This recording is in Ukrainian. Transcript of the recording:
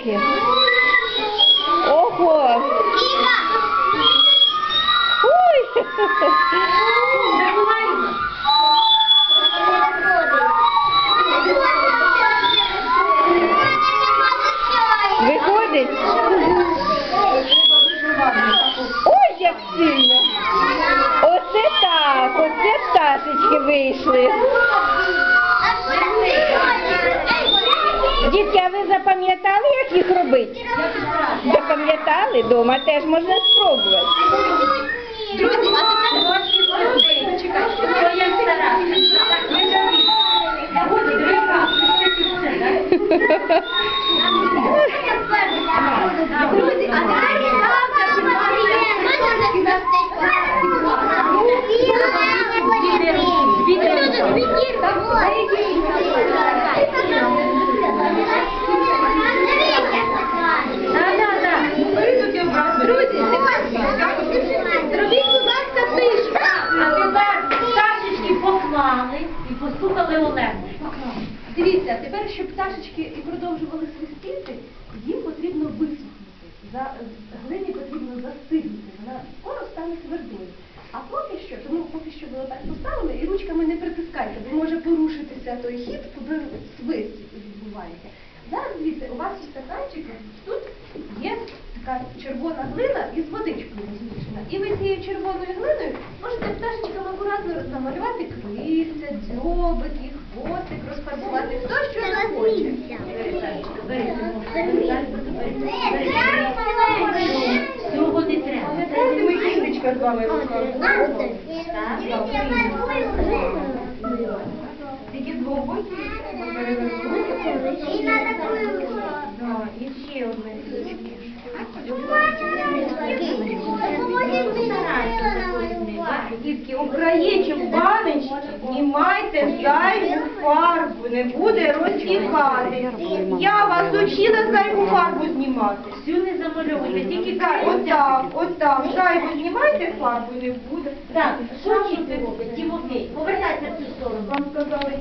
Курки. Ого! Ой! Виходить? Ой, як сильно! Оце так, оце пташечки вийшли. Як їх робити? Запам'ятали? Дома теж можна спробувати. Друзі, а тепер ваші сердечки. Чекайте, бо я стара. Так, ми живі. От, дивіться, Друзі, а тепер Друзі, зробіть, будь ласка, тишу. А тепер пташечки поклали і послухали Олену. Дивіться, тепер, щоб пташечки і продовжували свистіти, їм потрібно висохнути. За глині потрібно застигнути. Вона скоро стане твердою. А поки що, тому поки що ви отак поставили і ручками не притискайте, бо може порушитися той хід, коли свист відбувається. Зараз дивіться, у вас у стаканчику тут є така червона глина із водичкою змішана. І ви цією червоною глиною можете пташечкам акуратно намалювати крильця, дзьобики, хвостик, розфарбувати хто що захоче. Цього не треба. Пам'ятаєте, ми кістечка з вами розказували? Такі глибокі Да, і ще одне кістечки. Дітки, українчик баночки, знімайте зайву фарбу, не буде розтікати. Я вас учила зайву фарбу знімати. Всю не замальовуйте, тільки Так, отак, отак. Зайву знімайте фарбу, не буде. Так, що діти роблять? Повертайся в цю сторону. Вам сказали.